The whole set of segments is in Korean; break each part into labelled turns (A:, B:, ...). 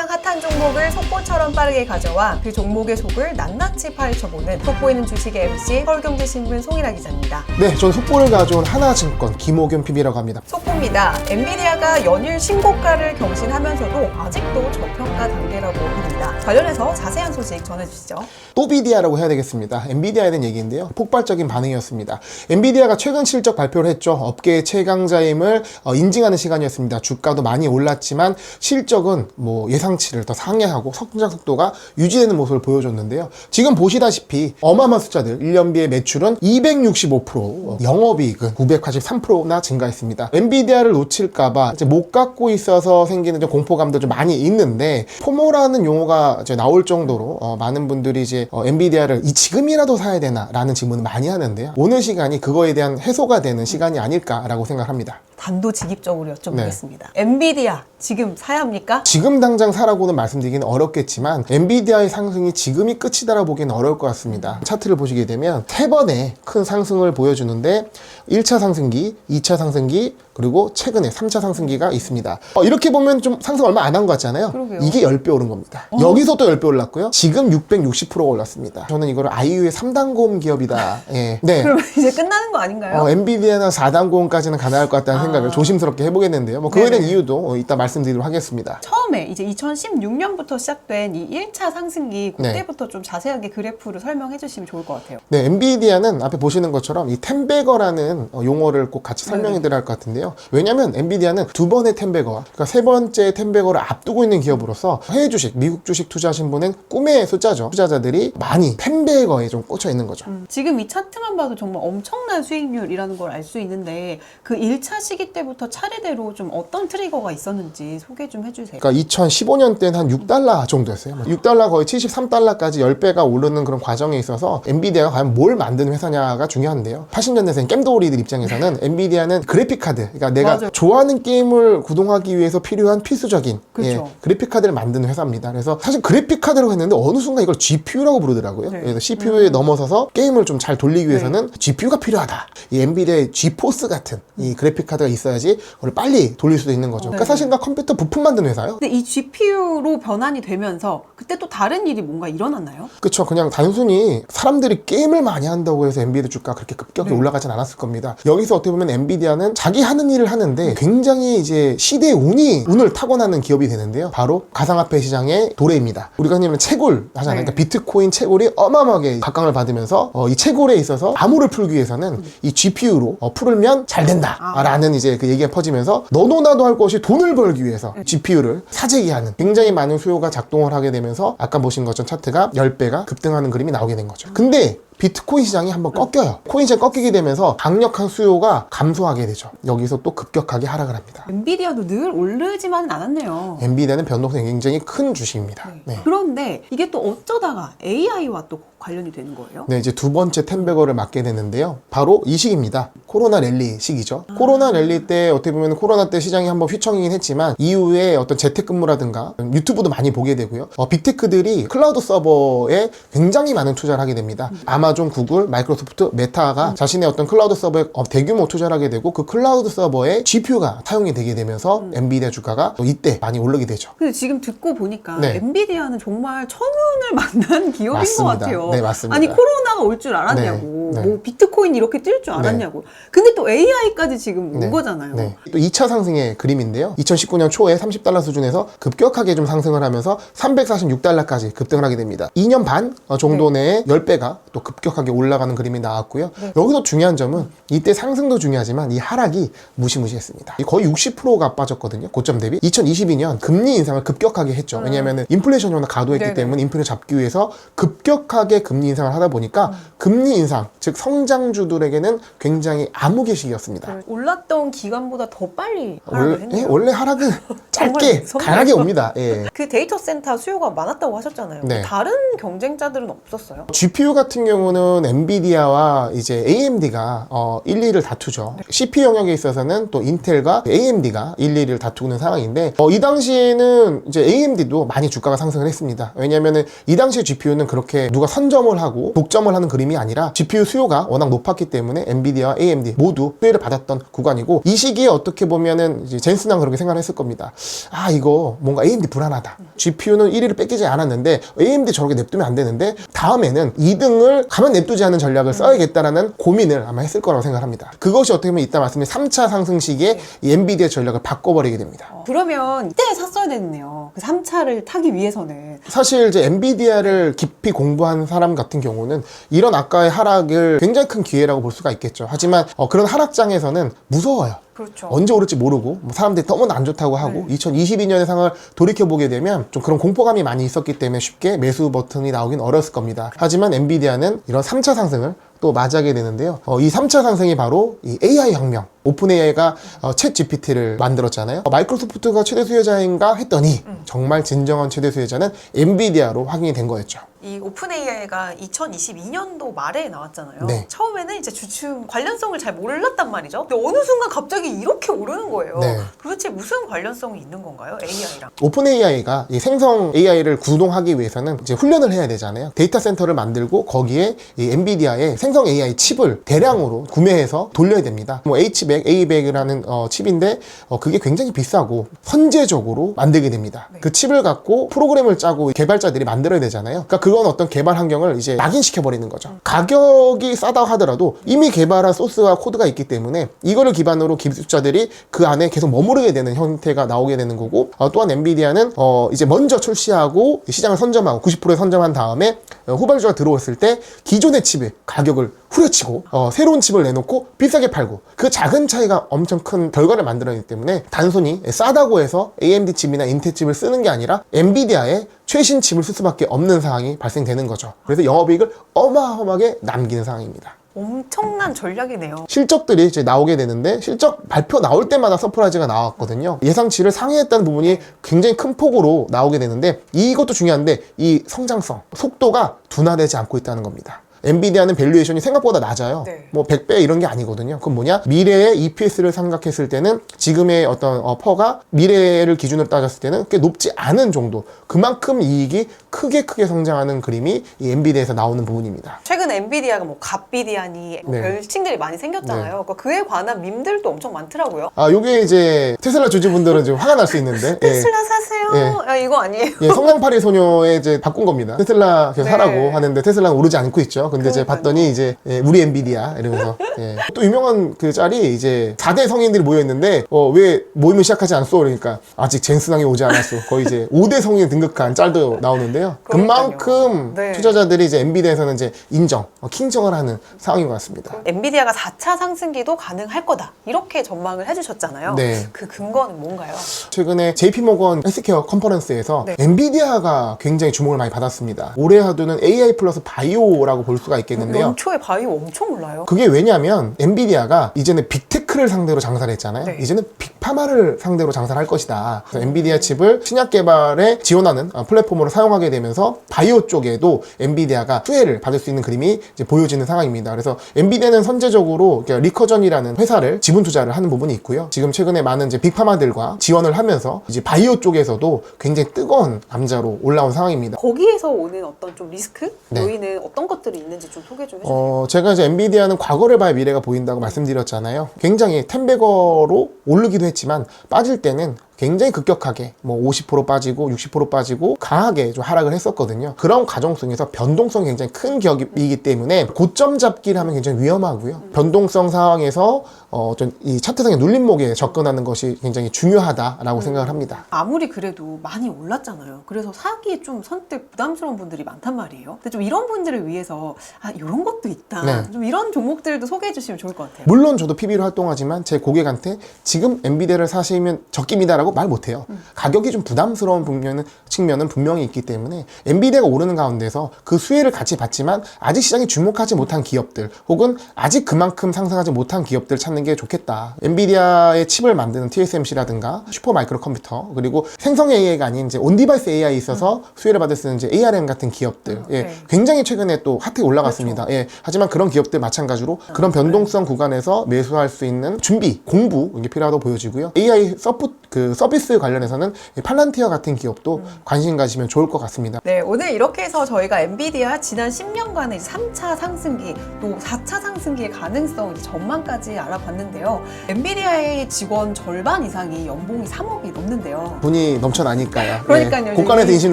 A: 세상 핫한 종목을 속보처럼 빠르게 가져와 그 종목의 속을 낱낱이 파헤쳐보는 속보이는 주식의 MC 서울경제신문 송일아 기자입니다.
B: 네, 저는 속보를 가져온 하나증권 김호균 PB라고 합니다.
A: 속보입니다. 엔비디아가 연일 신고가를 경신하면서도 아직도 저평가 단계라고 합니다. 관련해서 자세한 소식 전해주시죠.
B: 또비디아라고 해야 되겠습니다. 엔비디아에 대한 얘기인데요. 폭발적인 반응이었습니다. 엔비디아가 최근 실적 발표를 했죠. 업계의 최강자임을 어, 인증하는 시간이었습니다. 주가도 많이 올랐지만 실적은 뭐 예상 치를 더 상회하고 성장 속도가 유지되는 모습을 보여줬는데요. 지금 보시다시피 어마어마한 숫자들 1년비의 매출은 265% 영업이익은 983%나 증가했습니다. 엔비디아를 놓칠까봐 못 갖고 있어서 생기는 좀 공포감도 좀 많이 있는데 포모라는 용어가 이제 나올 정도로 어, 많은 분들이 이제 어, 엔비디아를 이 지금이라도 사야 되나 라는 질문을 많이 하는데요. 오늘 시간이 그거에 대한 해소가 되는 시간이 아닐까라고 생각합니다.
A: 단도직입적으로 여쭤보겠습니다. 엔비디아 지금 사야 합니까?
B: 지금 당장 사라고는 말씀드리기는 어렵겠지만 엔비디아의 상승이 지금이 끝이다라고 보기는 어려울 것 같습니다. 차트를 보시게 되면 세 번의 큰 상승을 보여주는데 1차 상승기, 2차 상승기, 그리고 최근에 3차 상승기가 있습니다. 어, 이렇게 보면 좀 상승 얼마 안 한 것 같잖아요.
A: 그러게요.
B: 이게 10배 오른 겁니다. 여기서 또 10배 올랐고요. 지금 660%가 올랐습니다. 저는 이거를 아이유의 3단 고음 기업이다. 예. 네.
A: 그러면 이제 끝나는 거 아닌가요?
B: 어, 엔비디아나 4단 고음까지는 가능할 것 같다는
A: 아.
B: 생각을 조심스럽게 해보겠는데요. 뭐 그거에 대한. 이유도 어, 이따 말씀드리도록 하겠습니다.
A: 처음에 이제 2016년부터 시작된 이 1차 상승기
B: 네.
A: 그때부터 좀 자세하게 그래프를 설명해 주시면 좋을 것 같아요.
B: 네, 엔비디아는 앞에 보시는 것처럼 이 템베거라는 어, 용어를 꼭 같이
A: 네.
B: 설명해 드려야 할 것 같은데요. 왜냐면 엔비디아는 두 번의 템베거와 그러니까 세 번째 템베거를 앞두고 있는 기업으로서 해외 주식, 미국 주식 투자하신 분은 꿈의 숫자죠. 투자자들이 많이 템베거에 좀 꽂혀 있는 거죠.
A: 음, 지금 이 차트만 봐도 정말 엄청난 수익률이라는 걸 알 수 있는데 그 1차 시기 때부터 차례대로 좀 어떤 트리거가 있었는지 소개 좀 해주세요.
B: 그러니까 2015년 때는 한 6달러 정도였어요. 6달러 거의 73달러까지 10배가 오르는 그런 과정에 있어서 엔비디아가 과연 뭘 만드는 회사냐가 중요한데요. 80년대생 겜도우리들 입장에서는 엔비디아는 그래픽 카드, 그러니까 내가
A: 맞아요.
B: 좋아하는 게임을 구동하기 위해서 필요한 필수적인. 예, 그래픽 카드를 만드는 회사입니다. 그래서 사실 그래픽 카드라고 했는데 어느 순간 이걸 GPU라고 부르더라고요.
A: 네.
B: 그래서 CPU에 넘어서서 게임을 좀 잘 돌리기 위해서는 GPU가 필요하다. 이 엔비디아의 G포스 같은 이 그래픽 카드가 있어야지 그걸 빨리 돌릴 수도 있는 거죠. 그러니까
A: 네.
B: 사실 그러니까 컴퓨터 부품 만드는 회사예요.
A: 근데 이 GPU로 변환이 되면서 그때 또 다른 일이 뭔가 일어났나요?
B: 그쵸. 그냥 단순히 사람들이 게임을 많이 한다고 해서 엔비디아 주가 그렇게 급격히
A: 네.
B: 올라가진 않았을 겁니다. 여기서 어떻게 보면 엔비디아는 자기 하는 일을 하는데 굉장히 이제 시대의 운이, 운을 타고나는 기업이 되는데요. 바로 가상화폐 시장의 도래입니다. 우리가 흔히 말하는 채굴 하잖아요.
A: 네.
B: 그러니까 비트코인 채굴이 어마어마하게 각광을 받으면서 어, 이 채굴에 있어서 암호를 풀기 위해서는 이 GPU로 어, 풀면 잘 된다.
A: 아.
B: 라는 이제 그 얘기가 퍼지면서 너도 나도 할 것이 돈을 벌기 위해서 GPU를 사재기 하는 굉장히 많은 수요가 작동을 하게 되면서 아까 보신 것처럼 차트가 10배가 급등하는 그림이 나오게 된 거죠. 근데 비트코인 시장이 한번 꺾여요. 코인 시장 꺾이게 되면서 강력한 수요가 감소하게 되죠. 여기서 또 급격하게 하락을 합니다.
A: 엔비디아도 늘 오르지만은 않았네요.
B: 엔비디아는 변동성이 굉장히 큰 주식입니다. 네.
A: 그런데 이게 또 어쩌다가 AI와 또 관련이 되는 거예요?
B: 네, 이제 두 번째 템베거를 맡게 되는데요. 바로 이 시기입니다. 코로나 랠리 시기죠. 코로나 랠리 때 어떻게 보면 코로나 때 시장이 한번 휘청이긴 했지만 이후에 어떤 재택근무라든가 유튜브도 많이 보게 되고요. 어, 빅테크들이 클라우드 서버에 굉장히 많은 투자를 하게 됩니다. 아마 존, 구글, 마이크로소프트, 메타가 자신의 어떤 클라우드 서버에 어, 대규모 투자를 하게 되고 그 클라우드 서버에 GPU가 타용이 되게 되면서 엔비디아 주가가 또 이때 많이 오르게 되죠.
A: 근데 지금 듣고 보니까
B: 네.
A: 엔비디아는 정말 천운을 만난 기업인
B: 맞습니다.
A: 것 같아요.
B: 네, 맞습니다.
A: 아니 코로나가 올 줄 알았냐고,
B: 네, 네.
A: 뭐 비트코인 이렇게 뛸 줄 알았냐고. 근데 또 AI까지 지금 온
B: 네.
A: 거잖아요.
B: 네. 또 2차 상승의 그림인데요. 2019년 초에 30달러 수준에서 급격하게 좀 상승을 하면서 346달러까지 급등을 하게 됩니다. 2년 반 어, 정도 내에 10배가 또 급 격하게 올라가는 그림이 나왔고요.
A: 네.
B: 여기서 중요한 점은 이때 상승도 중요하지만 이 하락이 무시무시했습니다. 이 거의 60%가 빠졌거든요. 고점 대비. 2022년 금리 인상을 급격하게 했죠. 왜냐하면 인플레이션 효과가 가도했기
A: 음. 네네.
B: 때문에 인플레 잡기 위해서 급격하게 금리 인상을 하다 보니까
A: 음.
B: 금리 인상, 즉 성장주들에게는 굉장히 암흑의식이었습니다.
A: 그 올랐던 기간보다 더 빨리 하락을 했네요.
B: 예, 원래 하락은 짧게 강하게 옵니다. 예.
A: 그 데이터 센터 수요가 많았다고 하셨잖아요.
B: 네.
A: 다른 경쟁자들은 없었어요?
B: GPU 같은 경우 는 엔비디아와 이제 AMD가 어, 1, 2를 다투죠. CPU 영역에 있어서는 또 인텔과 AMD가 1, 2를 다투는 상황인데 어, 이 당시에는 이제 AMD도 많이 주가가 상승을 했습니다. 왜냐하면 이 당시 GPU는 그렇게 누가 선점을 하고 독점을 하는 그림이 아니라 GPU 수요가 워낙 높았기 때문에 엔비디아와 AMD 모두 수혜를 받았던 구간이고 이 시기에 어떻게 보면은 이제 젠슨은 그렇게 생각했을 겁니다. 아 이거 뭔가 AMD 불안하다. GPU는 1위를 뺏기지 않았는데 AMD 저렇게 냅두면 안 되는데 다음에는 2등을 가만 냅두지 않은 전략을 써야겠다라는 고민을 아마 했을 거라고 생각합니다. 그것이 어떻게 보면 이따 말씀드린 3차 상승 시기에 이 엔비디아 전략을 바꿔버리게 됩니다.
A: 어, 그러면 이때 샀어야 됐네요. 그 3차를 타기 위해서는.
B: 사실 이제 엔비디아를 깊이 공부한 사람 같은 경우는 이런 아까의 하락을 굉장히 큰 기회라고 볼 수가 있겠죠. 하지만 어, 그런 하락장에서는 무서워요.
A: 그렇죠.
B: 언제 오를지 모르고 뭐 사람들이 너무나 안 좋다고 하고 2022년의 상을 돌이켜 보게 되면 좀 그런 공포감이 많이 있었기 때문에 쉽게 매수 버튼이 나오긴 어렸을 겁니다. 하지만 엔비디아는 이런 3차 상승을 또 맞이하게 되는데요. 어, 이 3차 상승이 바로 이 AI 혁명. 오픈 AI가 어, 챗 GPT를 만들었잖아요. 어, 마이크로소프트가 최대 수혜자인가 했더니 정말 진정한 최대 수혜자는 엔비디아로 확인이 된 거였죠.
C: 이 오픈 AI가 2022년도 말에 나왔잖아요.
B: 네.
C: 처음에는 이제 주춤 관련성을 잘 몰랐단 말이죠. 근데 어느 순간 갑자기 이렇게 오르는 거예요.
B: 네.
C: 도대체 무슨 관련성이 있는 건가요? AI랑?
B: 오픈 AI가 이 생성 AI를 구동하기 위해서는 이제 훈련을 해야 되잖아요. 데이터 센터를 만들고 거기에 이 엔비디아의 생성 AI 칩을 대량으로 구매해서 돌려야 됩니다. 뭐 H100, A100이라는 어, 칩인데 어, 그게 굉장히 비싸고 선제적으로 만들게 됩니다. 그 칩을 갖고 프로그램을 짜고 개발자들이 만들어야 되잖아요. 그러니까 그건 어떤 개발 환경을 이제 낙인시켜 버리는 거죠. 가격이 싸다고 하더라도 이미 개발한 소스와 코드가 있기 때문에 이거를 기반으로 기술자들이 그 안에 계속 머무르게 되는 형태가 나오게 되는 거고 어, 또한 엔비디아는 어, 이제 먼저 출시하고 시장을 선점하고 90%에 선점한 다음에 어, 후발주가 들어왔을 때 기존의 칩의 가격을 후려치고 어, 새로운 칩을 내놓고 비싸게 팔고 그 작은 차이가 엄청 큰 결과를 만들어내기 때문에 단순히 싸다고 해서 AMD 칩이나 인텔 칩을 쓰는 게 아니라 엔비디아의 최신 칩을 쓸 수밖에 없는 상황이 발생되는 거죠. 그래서 영업이익을 어마어마하게 남기는 상황입니다.
C: 엄청난 전략이네요.
B: 실적들이 이제 나오게 되는데 실적 발표 나올 때마다 서프라이즈가 나왔거든요. 예상치를 상회했다는 부분이 굉장히 큰 폭으로 나오게 되는데 이것도 중요한데 이 성장성, 속도가 둔화되지 않고 있다는 겁니다. 엔비디아는 밸류에이션이 생각보다 낮아요.
C: 네.
B: 뭐 100배 이런 게 아니거든요. 그건 뭐냐? 미래의 EPS를 생각했을 때는 지금의 어떤 어, 퍼가 미래를 기준으로 따졌을 때는 꽤 높지 않은 정도. 그만큼 이익이 크게 크게 성장하는 그림이 이 엔비디아에서 나오는 부분입니다.
C: 최근 엔비디아가 뭐 갓비디아니 뭐
B: 네.
C: 별칭들이 많이 생겼잖아요. 그러니까 그에 관한 밈들도 엄청 많더라고요.
B: 아, 요게 이제 테슬라 주주분들은 지금 화가 날 수 있는데. 예.
C: 테슬라 사세요.
B: 예.
C: 야, 이거 아니에요.
B: 예, 성냥팔이 소녀에 이제 바꾼 겁니다. 테슬라 계속
C: 네.
B: 하라고 하는데 테슬라는 오르지 않고 있죠. 근데 이제
C: 그러니까요.
B: 봤더니 이제 예, 우리 엔비디아 이러면서 예. 또 유명한 그 짤이 이제 4대 성인들이 모여 있는데 어, 왜 모임을 시작하지 않소? 그러니까 아직 젠슨왕이 오지 않았어. 거의 이제 5대 성인 등극한 짤도 나오는데 요.
C: 그러니까요.
B: 그만큼
C: 네.
B: 투자자들이 이제 엔비디아에서는 이제 인정, 어, 킹정을 하는 상황인 것 같습니다.
C: 엔비디아가 4차 상승기도 가능할 거다. 이렇게 전망을 해주셨잖아요.
B: 네.
C: 그 근거는 뭔가요?
B: 최근에 JP모건 헬스케어 컨퍼런스에서
C: 네.
B: 엔비디아가 굉장히 주목을 많이 받았습니다. 올해 하두는 AI 플러스 바이오라고 볼 수가 있겠는데요.
C: 연초에 바이오 엄청 올라요.
B: 그게 왜냐면 엔비디아가 이제는 빅테크를 상대로 장사를 했잖아요.
C: 네.
B: 이제는 빅파마를 상대로 장사를 할 것이다. 그래서 엔비디아 칩을 신약 개발에 지원하는 어, 플랫폼으로 사용하게 되면서 바이오 쪽에도 엔비디아가 수혜를 받을 수 있는 그림이 보여지는 상황입니다. 그래서 엔비디아는 선제적으로 리커전이라는 회사를 지분 투자를 하는 부분이 있고요. 지금 최근에 많은 이제 빅파마들과 지원을 하면서 이제 바이오 쪽에서도 굉장히 뜨거운 감자로 올라온 상황입니다.
C: 거기에서 오는 어떤 좀 리스크
B: 네.
C: 요인은 어떤 것들이 있는지 좀 소개 좀 해주세요.
B: 어, 제가 이제 엔비디아는 과거를 봐야 미래가 보인다고 말씀드렸잖아요. 굉장히 텐베거로 오르기도 했지만 빠질 때는 굉장히 급격하게 뭐 50% 빠지고 60% 빠지고 강하게 좀 하락을 했었거든요. 그런 과정 속에서 변동성이 굉장히 큰 기업이기 때문에 고점 잡기를 하면 굉장히 위험하고요. 변동성 상황에서 어, 좀이 차트상의 눌림목에 접근하는 것이 굉장히 중요하다라고 생각을 합니다.
A: 아무리 그래도 많이 올랐잖아요. 그래서 사기에 좀 선뜻 부담스러운 분들이 많단 말이에요. 근데 좀 이런 분들을 위해서 아 이런 것도 있다.
B: 네.
A: 좀 이런 종목들도 소개해 주시면 좋을 것 같아요.
B: 물론 저도 PB로 활동하지만 제 고객한테 지금 엔비디아를 사시면 적깁니다라고 말 못해요. 가격이 좀 부담스러운 분면은, 측면은 분명히 있기 때문에 엔비디아가 오르는 가운데서 그 수혜를 같이 받지만 아직 시장이 주목하지 못한 기업들 혹은 아직 그만큼 상승하지 못한 기업들 찾는 게 좋겠다. 엔비디아의 칩을 만드는 TSMC라든가 슈퍼 마이크로 컴퓨터 그리고 생성 AI가 아닌 이제 온디바이스 AI 있어서 수혜를 받을 수 있는 이제 ARM 같은 기업들 예,
C: 네.
B: 굉장히 최근에 또 핫하게 올라갔습니다. 예, 하지만 그런 기업들 마찬가지로 그런 변동성 구간에서 매수할 수 있는 준비, 공부 이게 필요하다고 보여지고요. AI 서포 그 서비스 관련해서는 이 팔란티어 같은 기업도 관심 가시면 좋을 것 같습니다.
A: 네, 오늘 이렇게 해서 저희가 엔비디아 지난 10년간의 3차 상승기, 또 4차 상승기의 가능성, 전망까지 알아봤는데 요. 엔비디아의 직원 절반 이상이 연봉이 3억이 넘는데요.
B: 돈이 넘쳐나니까요.
A: 그러니까요.
B: 네, 곳간에서
A: 이-
B: 인심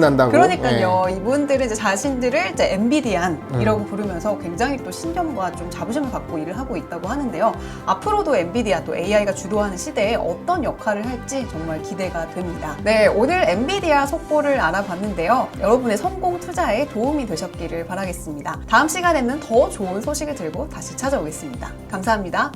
B: 난다고.
A: 그러니까요.
B: 네.
A: 이분들은 이제 자신들을 이제 엔비디안이라고 부르면서 굉장히 또 신념과 좀 자부심을 갖고 일을 하고 있다고 하는데요. 앞으로도 엔비디아 또 AI가 주도하는 시대에 어떤 역할을 할지 정말 기대가 됩니다. 네, 오늘 엔비디아 속보를 알아봤는데요. 여러분의 성공 투자에 도움이 되셨기를 바라겠습니다. 다음 시간에는 더 좋은 소식을 들고 다시 찾아오겠습니다. 감사합니다.